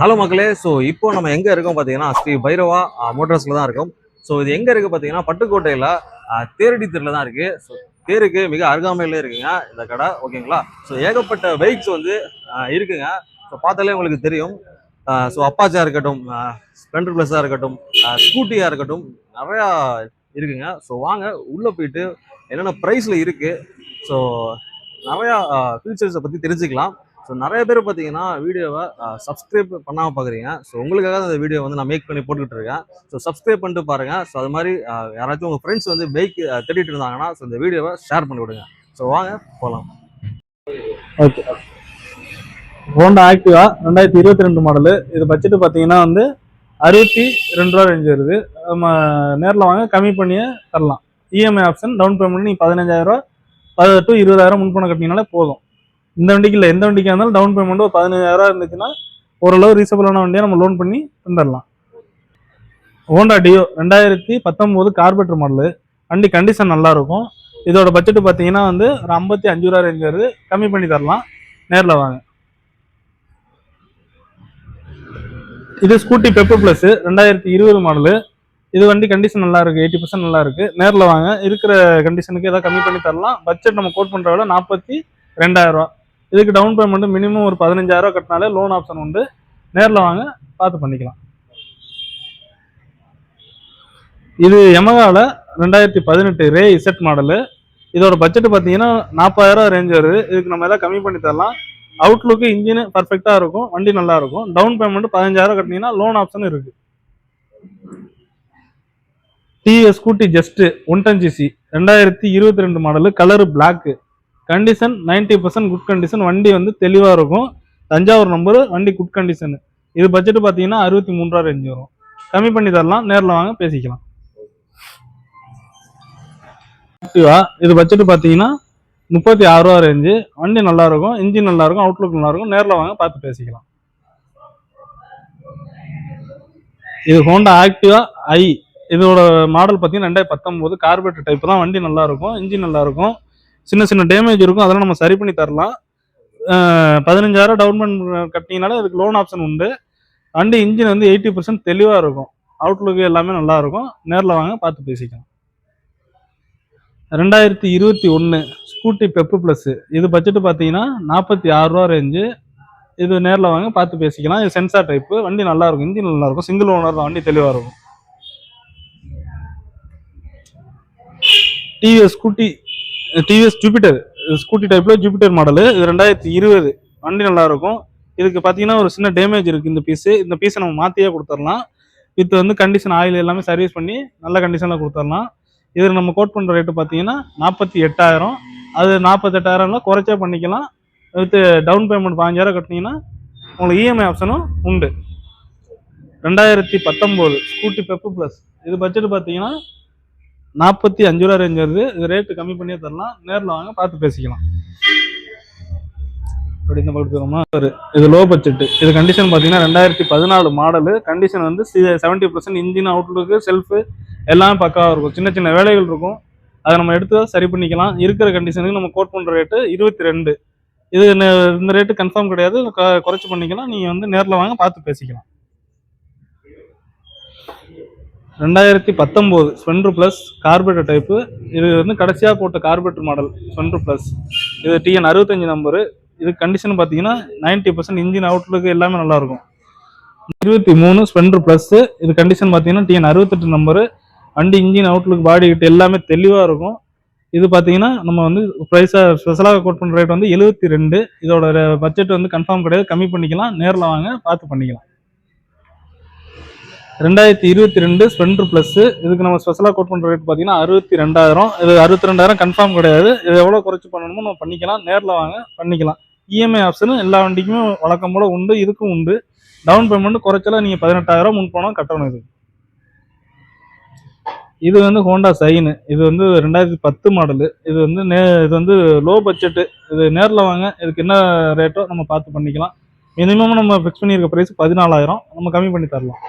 Hello மக்களே. So இப்போ நம்ம எங்க இருக்கோம் பார்த்தீங்கன்னா ஸ்ரீ பைரவா மோட்டார்ஸ்ல தான் இருக்கோம். ஸோ இது எங்க இருக்கு பார்த்தீங்கன்னா பட்டுக்கோட்டையில தேரடி தெருல தான் இருக்கு. ஸோ தேருக்கு மிக அருகாமையிலே இருக்குங்க இந்த கடை. ஓகேங்களா? ஸோ ஏகப்பட்ட பைக்ஸ் வந்து இருக்குங்க. ஸோ பார்த்தாலே உங்களுக்கு தெரியும். ஸோ அப்பாச்சா இருக்கட்டும் ஸ்ப்ளெண்டர் ப்ளஸ்ஸாக இருக்கட்டும் ஸ்கூட்டியாக இருக்கட்டும் நிறையா இருக்குங்க. ஸோ வாங்க உள்ளே போயிட்டு என்னென்ன ப்ரைஸில் இருக்குது ஸோ நிறையா ஃபீச்சர்ஸை பற்றி தெரிஞ்சுக்கலாம். ஸோ நிறைய பேர் பார்த்தீங்கன்னா வீடியோவை சப்ஸ்கிரைப் பண்ணாமல் பார்க்குறீங்க ஸோ உங்களுக்காக அந்த வீடியோ வந்து நான் மேக் பண்ணி போட்டுக்கிட்டு இருக்கேன். ஸோ சப்ஸ்கிரைப் பண்ணிட்டு பாருங்கள் ஸோ அது மாதிரி யாராச்சும் உங்கள் ஃப்ரெண்ட்ஸ் வந்து பைக் தேடிட்டு இருந்தாங்கன்னா ஸோ இந்த வீடியோவை ஷேர் பண்ணி விடுங்க. ஸோ வாங்க போகலாம் ஓகே ஹோண்டா ஆக்டிவா ரெண்டாயிரத்தி இருபத்தி ரெண்டு மாடலு இது பட்ஜெட்டு பார்த்தீங்கன்னா வந்து அறுபத்தி ரெண்டு ரூபா ரேஞ்ச் வருது. நம்ம நேரில் வாங்க கம்மி பண்ணியே தரலாம். இஎம்ஐ ஆப்ஷன் டவுன் பேமெண்ட் நீங்கள் பதினஞ்சாயிரரூவா ரூபா இருபதாயிரம் முன்பணம் கட்டினீங்கனாலே போதும். இந்த வண்டிக்கு இல்லை எந்த வண்டிக்காக இருந்தாலும் டவுன் பேமெண்ட் ஒரு பதினஞ்சாயிரம் இருந்துச்சுன்னா ஓரளவு ரீசபிளான வண்டியை நம்ம லோன் பண்ணி தந்துடலாம் ஹோண்டா டியோ ரெண்டாயிரத்தி பத்தொம்போது கார்பெட்டர் மாடலு வண்டி கண்டிஷன் நல்லா இருக்கும் இதோட பட்ஜெட் பார்த்தீங்கன்னா வந்து ஒரு ஐம்பத்தி அஞ்சு ரூபா ரேஞ்ச் வருது. கம்மி பண்ணி தரலாம். நேரில் வாங்க. இது ஸ்கூட்டி பெப்பர் ப்ளஸ் ரெண்டாயிரத்தி இருபது மாடலு இது வண்டி கண்டிஷன் நல்லா இருக்கு எயிட்டி பர்சன்ட் நல்லா இருக்கு நேரில் வாங்க. இருக்கிற கண்டிஷனுக்கு ஏதாவது கம்மி பண்ணி தரலாம். பட்ஜெட் நம்ம கோட் பண்ணுற விட நாற்பத்தி ரெண்டாயிரம் ரூபா. இதுக்கு டவுன் பேமெண்ட் மினிமம் ஒரு பதினஞ்சாயிரம் கட்டினாலே லோன் ஆப்ஷன் உண்டு. நேரில் வாங்க பார்த்து பண்ணிக்கலாம். இது எமகாவில் ரெண்டாயிரத்தி பதினெட்டு ரே இசட் மாடலு இதோட பட்ஜெட் பார்த்தீங்கன்னா நாற்பதாயிரம் ரேஞ்ச் வருது. இதுக்கு நம்ம எதாவது கம்மி பண்ணி தரலாம். அவுட்லுக்கு இன்ஜின் பர்ஃபெக்டாக இருக்கும். வண்டி நல்லா இருக்கும். டவுன் பேமெண்ட் பதினஞ்சாயிரம் கட்டினீங்கன்னா லோன் ஆப்ஷன் இருக்கு. TVS Scooty just one ten CC ரெண்டாயிரத்தி இருபத்தி ரெண்டு model colour black condition 90% percent good condition வண்டி வந்து தெளிவாக இருக்கும். தஞ்சாவூர் நம்பரு வண்டி குட் கண்டிஷனு இது பட்ஜெட் பார்த்தீங்கன்னா அறுபத்தி மூன்றா ரேஞ்சு வரும் கம்மி பண்ணி தரலாம் நேரில் வாங்க பேசிக்கலாம். ஆக்டிவா இது பட்ஜெட் பார்த்தீங்கன்னா முப்பத்தி ஆறு ரூபா ரேஞ்சு வண்டி நல்லாயிருக்கும் இன்ஜின் நல்லாயிருக்கும் அவுட்லுக் நல்லாயிருக்கும் நேரில் வாங்க பார்த்து பேசிக்கலாம். இது ஹோண்டா ஆக்டிவா ஐ இதோட மாடல் பார்த்தீங்கன்னா ரெண்டாயிரத்தி பத்தொம்போது கார்பரேட்டர் டைப் தான். வண்டி நல்லாயிருக்கும் இன்ஜின் நல்லாயிருக்கும் சின்ன சின்ன டேமேஜ் இருக்கும் அதெல்லாம் நம்ம சரி பண்ணி தரலாம். பதினஞ்சாயிரம் டவுன் பண்ண கட்டினீங்கனால இதுக்கு லோன் ஆப்ஷன் உண்டு. வண்டி இன்ஜின் வந்து எயிட்டி பர்சன்ட் தெளிவாக இருக்கும். அவுட்லுக் எல்லாமே நல்லா இருக்கும். நேரில் வாங்க பார்த்து பேசிக்கலாம். ரெண்டாயிரத்தி இருபத்தி ஒன்று ஸ்கூட்டி பெப்பு ப்ளஸ்ஸு இது பட்ஜெட்டு பார்த்தீங்கன்னா நாற்பத்தி ஆறுரூவா ரேஞ்சு இது நேரில் வாங்க பார்த்து பேசிக்கலாம். இது சென்சார் டைப்பு வண்டி நல்லாயிருக்கும் இன்ஜின் நல்லாயிருக்கும் சிங்கிள் ஓனர் தான். வண்டி தெளிவாக இருக்கும். TVS Scooty TVS Jupiter Scooty டைப்பில் ஜூபிட்டர் மாடலு இது ரெண்டாயிரத்தி இருபது. வண்டி நல்லாயிருக்கும். இதுக்கு பார்த்தீங்கன்னா ஒரு சின்ன டேமேஜ் இருக்குது இந்த பீஸு இந்த பீஸை நம்ம மாற்றியே கொடுத்துடலாம். வித் வந்து கண்டிஷன் ஆயில் எல்லாமே சர்வீஸ் பண்ணி நல்ல கண்டிஷனில் கொடுத்துடலாம். இதில் நம்ம கோட் பண்ணுற ரேட்டு பார்த்தீங்கன்னா நாற்பத்தி எட்டாயிரம். அது நாற்பத்தெட்டாயிரம்ல குறைச்சே பண்ணிக்கலாம். வித்து டவுன் பேமெண்ட் பாஞ்சாயிரம் கட்டினீங்கன்னா உங்களுக்கு இஎம்ஐ ஆப்ஷனும் உண்டு. ரெண்டாயிரத்தி பத்தொம்போது ஸ்கூட்டி பெப்பு ப்ளஸ் இது பட்ஜெட் பார்த்தீங்கன்னா நாற்பத்தி அஞ்சு ரூபா ரேஞ்ச் வருது இது ரேட்டு கம்மி பண்ணியே தரலாம். நேரில் வாங்க பார்த்து பேசிக்கலாம். அப்படி இந்த பக்கத்து ஒரு இது லோ பட்ஜெட்டு இது கண்டிஷன் பார்த்தீங்கன்னா ரெண்டாயிரத்தி பதினாலு மாடலு கண்டிஷன் வந்து seventy percent engine outlook self எல்லாமே பக்காவாக இருக்கும். சின்ன சின்ன வேலைகள் இருக்கும். அதை நம்ம எடுத்து சரி பண்ணிக்கலாம். இருக்கிற கண்டிஷனுக்கு நம்ம கோட் பண்ணுற ரேட்டு இருபத்தி ரெண்டு. இது இந்த ரேட்டு கன்ஃபார்ம் கிடையாது. க- பண்ணிக்கலாம். நீங்கள் வந்து நேரில் வாங்க பார்த்து பேசிக்கலாம். ரெண்டாயிரத்தி பத்தொம்போது ஸ்பெண்டர் ப்ளஸ் கார்பரேட்டர் டைப்பு இது வந்து கடைசியாக போட்ட கார்பரேட்டர் மாடல் ஸ்பெண்டர் ப்ளஸ் இது டிஎன் அறுபத்தஞ்சு நம்பரு இது கண்டிஷன் பார்த்தீங்கன்னா 90% பர்சன்ட் இன்ஜின் அவுட்லுக்கு எல்லாமே நல்லாயிருக்கும். இருபத்தி மூணு ஸ்பெண்டர் ப்ளஸ்ஸு இது கண்டிஷன் பார்த்தீங்கன்னா டிஎன் அறுபத்தெட்டு நம்பரு வண்டி இன்ஜின் அவுட்லுக் பாடி கிட்ட எல்லாமே தெளிவாக இருக்கும். இது பார்த்தீங்கன்னா நம்ம வந்து ப்ரைஸாக ஸ்பெஷலாக கோட் பண்ணுற ரேட் வந்து எழுபத்தி ரெண்டு. இதோட பட்ஜெட் வந்து கன்ஃபார்ம் கிடையாது. கம்மி பண்ணிக்கலாம். நேரில் வாங்க பார்த்து பண்ணிக்கலாம். ரெண்டாயிரத்தி இருபத்தி ரெண்டு ஸ்பெண்டர் ப்ளஸ் இதுக்கு நம்ம ஸ்பெஷலாக கோட் பண்ணுற ரேட் பார்த்தீங்கன்னா அறுபத்தி ரெண்டாயிரம். இது அறுபத்தி ரெண்டாயிரம் கன்ஃபார்ம் கிடையாது. இது எவ்வளோ குறைச்சி பண்ணணுமோ நம்ம பண்ணிக்கலாம். நேரில் வாங்க பண்ணிக்கலாம். இஎம்ஐ ஆப்ஷனும் எல்லா வண்டிக்குமே வழக்கம் போல உண்டு இதுக்கும் உண்டு. டவுன் பேமெண்ட் குறைச்சலாம் நீங்கள் பதினெட்டாயிரம் முன் பணம் கட்டணும் இது. இது வந்து ஹோண்டா சைனு இது வந்து ரெண்டாயிரத்தி பத்து மாடலு இது வந்து நே இது வந்து லோ பட்ஜெட்டு இது நேரில் வாங்க இதுக்கு என்ன ரேட்டோ நம்ம பார்த்து பண்ணிக்கலாம். மினிமம் நம்ம ஃபிக்ஸ் பண்ணியிருக்க ப்ரைஸ் பதினாலாயிரம். நம்ம கம்மி பண்ணி தரலாம்.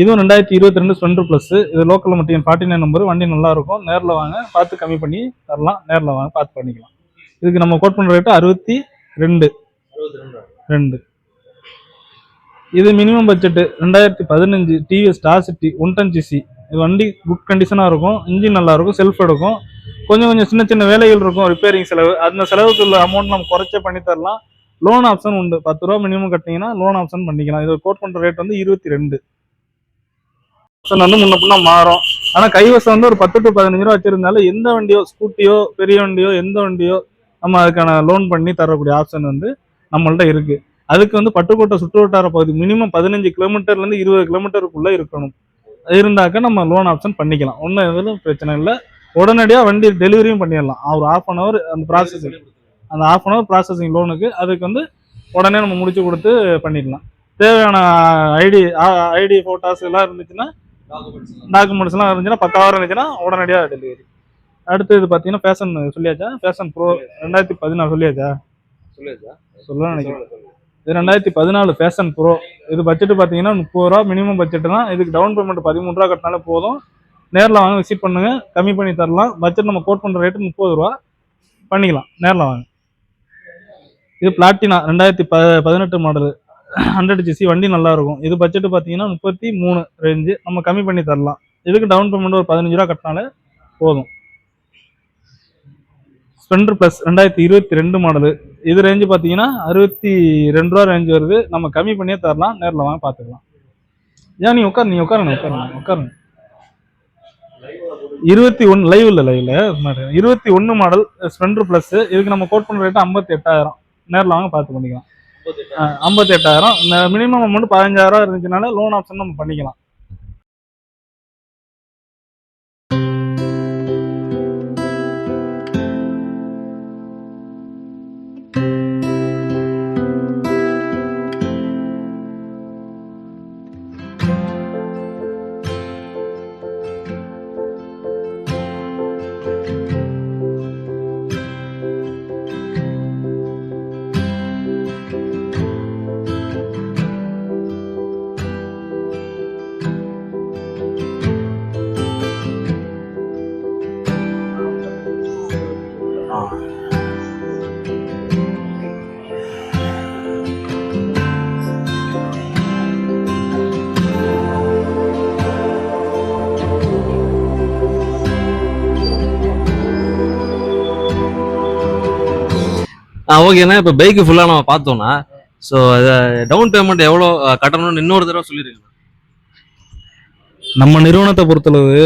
இதுவும் ரெண்டாயிரத்தி இருபத்தி ரெண்டு ஸ்பெண்டர் ப்ளஸ் இது லோக்கல் மட்டும் ஃபார்ட்டி நைன் நம்பர் வண்டி நல்லா இருக்கும். நேரில் வாங்க பார்த்து கம்மி பண்ணி தரலாம். நேரில் வாங்க பார்த்து பண்ணிக்கலாம். இதுக்கு நம்ம கோட் பண்ணுற ரேட்டு அறுபத்தி ரெண்டு. ரெண்டு. இது மினிமம் பட்ஜெட்டு ரெண்டாயிரத்தி பதினஞ்சு TVS Star City one ten CC இது வண்டி குட் கண்டிஷனாக இருக்கும். இன்ஜின் நல்லா இருக்கும் செல்ஃப் எடுக்கும். கொஞ்சம் கொஞ்சம் சின்ன சின்ன வேலைகள் இருக்கும் ரிப்பேரிங் செலவு. அந்த செலவுக்கு உள்ள அமௌண்ட் நம்ம குறைச்சே பண்ணி தரலாம். லோன் ஆப்ஷன் உண்டு. பத்து ரூபா மினிமம் கட்டிங்கன்னா லோன் ஆப்ஷன் பண்ணிக்கலாம். இது கோட் பண்ணுற ரேட் வந்து இருபத்தி ரெண்டு. ஆப்ஷன் வந்து முன்ன பின்ன மாறும். ஆனால் கைவசம் வந்து ஒரு பத்து டு பதினஞ்சு ரூபா வச்சிருந்தாலும் எந்த வண்டியோ ஸ்கூட்டியோ பெரிய வண்டியோ எந்த வண்டியோ நம்ம அதுக்கான லோன் பண்ணி தரக்கூடிய ஆப்ஷன் வந்து நம்மள்ட்ட இருக்கு. அதுக்கு வந்து பட்டுக்கோட்டை சுற்று வட்டார பகுதி மினிமம் பதினஞ்சு கிலோமீட்டர்லேருந்து இருபது கிலோமீட்டருக்குள்ள இருக்கணும். இருந்தாக்க நம்ம லோன் ஆப்ஷன் பண்ணிக்கலாம். ஒன்றும் எதுவும் பிரச்சனை இல்லை. உடனடியாக வண்டி டெலிவரியும் பண்ணிடலாம். ஒரு ஆஃப் அன் ஹவர் அந்த ப்ராசஸிங் அந்த ஆஃப் அன் ஹவர் ப்ராசஸிங் லோனுக்கு அதுக்கு வந்து உடனே நம்ம முடிச்சு கொடுத்து பண்ணிடலாம். தேவையான ஐடி ஐடி ஃபோட்டோஸ் எல்லாம் இருந்துச்சுன்னா டாக்குமெண்ட்ஸ் எல்லாம். இருந்துச்சுன்னா பக்காவாக இருந்துச்சுன்னா உடனடியாக டெலிவரி அடுத்து இது பார்த்தீங்கன்னா ஃபேஷன் சொல்லியாச்சா? ஃபேஷன் ப்ரோ ரெண்டாயிரத்தி பதினாலு சொல்லியாச்சா? சொல்ல நினைக்கிறேன். இது ரெண்டாயிரத்தி பதினாலு ஃபேஷன் ப்ரோ இது பட்ஜெட் பார்த்தீங்கன்னா முப்பது ரூபா மினிமம் பட்ஜெட் தான். இதுக்கு டவுன் பேமெண்ட் பதிமூணு ரூபா கட்டினாலே போதும். நேரில் வாங்க விசிட் பண்ணுங்க. கம்மி பண்ணி தரலாம். பட்ஜெட் நம்ம கோட் பண்ணுற ரேட்டு முப்பது ரூபா. பண்ணிக்கலாம். நேரில் வாங்க. இது பிளாட்டினா ரெண்டாயிரத்தி ப பதினெட்டு மாடல் ஹண்ட்ரட் ஜிசி வண்டி நல்லா இருக்கும் இது பட்ஜெட் பார்த்தீங்கன்னா முப்பத்தி மூணு ரேஞ்சு நம்ம கம்மி பண்ணி தரலாம். இதுக்கு டவுன் பேமெண்ட் ஒரு பதினஞ்சு ரூபா கட்டினாலே போதும். ஸ்பெண்டர் ப்ளஸ் ரெண்டாயிரத்தி இருபத்தி ரெண்டு மாடலு இது ரேஞ்சு பார்த்தீங்கன்னா அறுபத்தி ரெண்டு ரூபா ரேஞ்சு வருது. நம்ம கம்மி பண்ணியே தரலாம். நேரில் வாங்க பார்த்துக்கலாம் ஏன் நீ உட்காரு நீ உட்காருங்க உட்காருங்க உட்காருங்க இருபத்தி ஒன்று லைவ் இல்லை லைவ்ல இருபத்தி ஒன்று மாடல் ஸ்பெண்டர் ப்ளஸ் இதுக்கு நம்ம கோட் பண்ணுற ரேட்டு ஐம்பத்தி எட்டாயிரம். நேரில் வாங்க பார்த்து பண்ணிக்கலாம். ஐம்பத்தி எட்டாயிரம் இந்த மினிமம் அமௌண்ட் பதினஞ்சாயிரம் இருந்துச்சுனால லோன் ஆப்ஷன் நம்ம பண்ணிக்கலாம். ஓகேண்ணா இப்போ பைக்கு ஃபுல்லாக நம்ம பார்த்தோம்னா ஸோ டவுன் பேமெண்ட் எவ்வளோ கட்டணும்னு இன்னொரு தடவை சொல்லிருக்கேன் நம்ம நிறுவனத்தை பொறுத்தளவு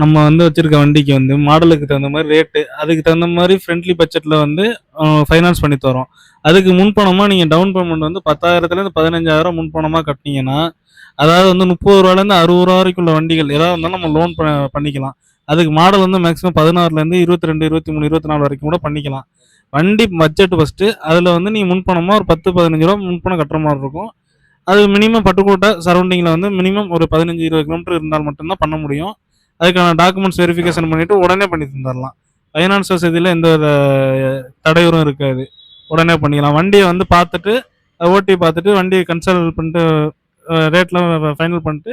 நம்ம வந்து வச்சிருக்க வண்டிக்கு வந்து மாடலுக்கு தகுந்த மாதிரி ரேட்டு அதுக்கு தகுந்த மாதிரி ஃப்ரெண்ட்லி பட்ஜெட்டில் வந்து ஃபைனான்ஸ் பண்ணி தரோம். அதுக்கு முன்பணமாக நீங்கள் டவுன் பேமெண்ட் வந்து பத்தாயிரத்துலேருந்து பதினஞ்சாயிரம் முன்பணமாக கட்டினீங்கன்னா அதாவது வந்து முப்பது ரூபாலேருந்து அறுபது ரூபா வரைக்கும் உள்ள வண்டிகள் ஏதாவது இருந்தாலும் நம்ம லோன் பண்ணிக்கலாம். அதுக்கு மாடல் வந்து மேக்ஸிமம் பதினாறுலேருந்து இருபத்தி ரெண்டு இருபத்தி மூணு இருபத்தி நாலு வரைக்கும் கூட பண்ணிக்கலாம். வண்டி பட்ஜெட் ஃபஸ்ட்டு அதில் வந்து நீங்கள் முன்பணமாக ஒரு பத்து பதினஞ்சு ரூபா முன்பணம் கட்டுற மாதிரி இருக்கும். அது மினிமம் பட்டுக்கோட்டை சரௌண்டிங்கில் வந்து மினிமம் ஒரு பதினஞ்சு இருபது கிலோமீட்டர் இருந்தால் மட்டும்தான் பண்ண முடியும். அதுக்கான டாக்குமெண்ட்ஸ் வெரிஃபிகேஷன் பண்ணிவிட்டு உடனே பண்ணி தந்துடலாம் ஃபைனான்ஸ் வசதியில் எந்த வித தடையூறும் இருக்காது. உடனே பண்ணிக்கலாம். வண்டியை வந்து பார்த்துட்டு ஓட்டி பார்த்துட்டு வண்டியை கன்சல்ட் பண்ணிட்டு ரேட்லாம் ஃபைனல் பண்ணிட்டு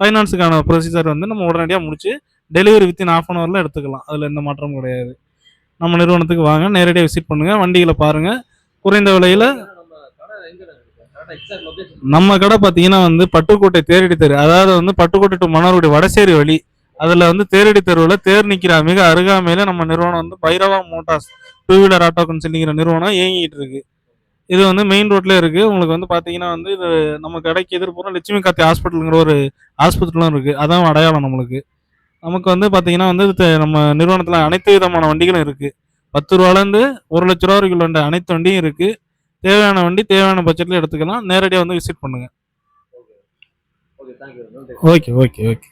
ஃபைனான்ஸுக்கான ப்ரொசீஜர் வந்து நம்ம உடனடியாக முடிச்சு டெலிவரி வித்தின் ஆஃப் அன் ஹவரில் எடுத்துக்கலாம். அதில் எந்த மாற்றமும் கிடையாது. நம்ம நிறுவனத்துக்கு வாங்க நேரடியாக விசிட் பண்ணுங்கள் வண்டிகளை பாருங்கள் குறைந்த விலையில் நம்ம கடை பார்த்தீங்கன்னா வந்து பட்டுக்கோட்டை தேரடி தெரு அதாவது வந்து பட்டுக்கோட்டை டு மணார்குடி வடசேரி வழி. அதில் வந்து தேரடி தெருவில் தேர் நிற்கிற மிக அருகாமையில் நம்ம நிறுவனம் வந்து Bhairava motors two wheeler auto கன்சல்டிங்கிற நிறுவனம் இயங்கிட்டு இருக்கு. இது வந்து மெயின் ரோட்ல இருக்கு. உங்களுக்கு வந்து பார்த்தீங்கன்னா வந்து இது நம்ம கடைக்கு எதிர்ப்புறம் லட்சுமி காத்தி ஹாஸ்பிட்டலுங்கிற ஒரு ஆஸ்பத்திரிலும் இருக்கு. அதான் அடையாளம் நம்மளுக்கு. நமக்கு வந்து பார்த்தீங்கன்னா வந்து நம்ம நிறுவனத்தில் அனைத்து விதமான வண்டிகளும் இருக்கு. பத்து ரூபாலேருந்து ஒரு லட்ச ரூபா வரைக்கும் உள்ள அனைத்து வண்டியும் இருக்கு. தேவையான வண்டி தேவையான பட்ஜெட்ல எடுத்துக்கலாம். நேரடியாக வந்து விசிட் பண்ணுங்க. Okay okay okay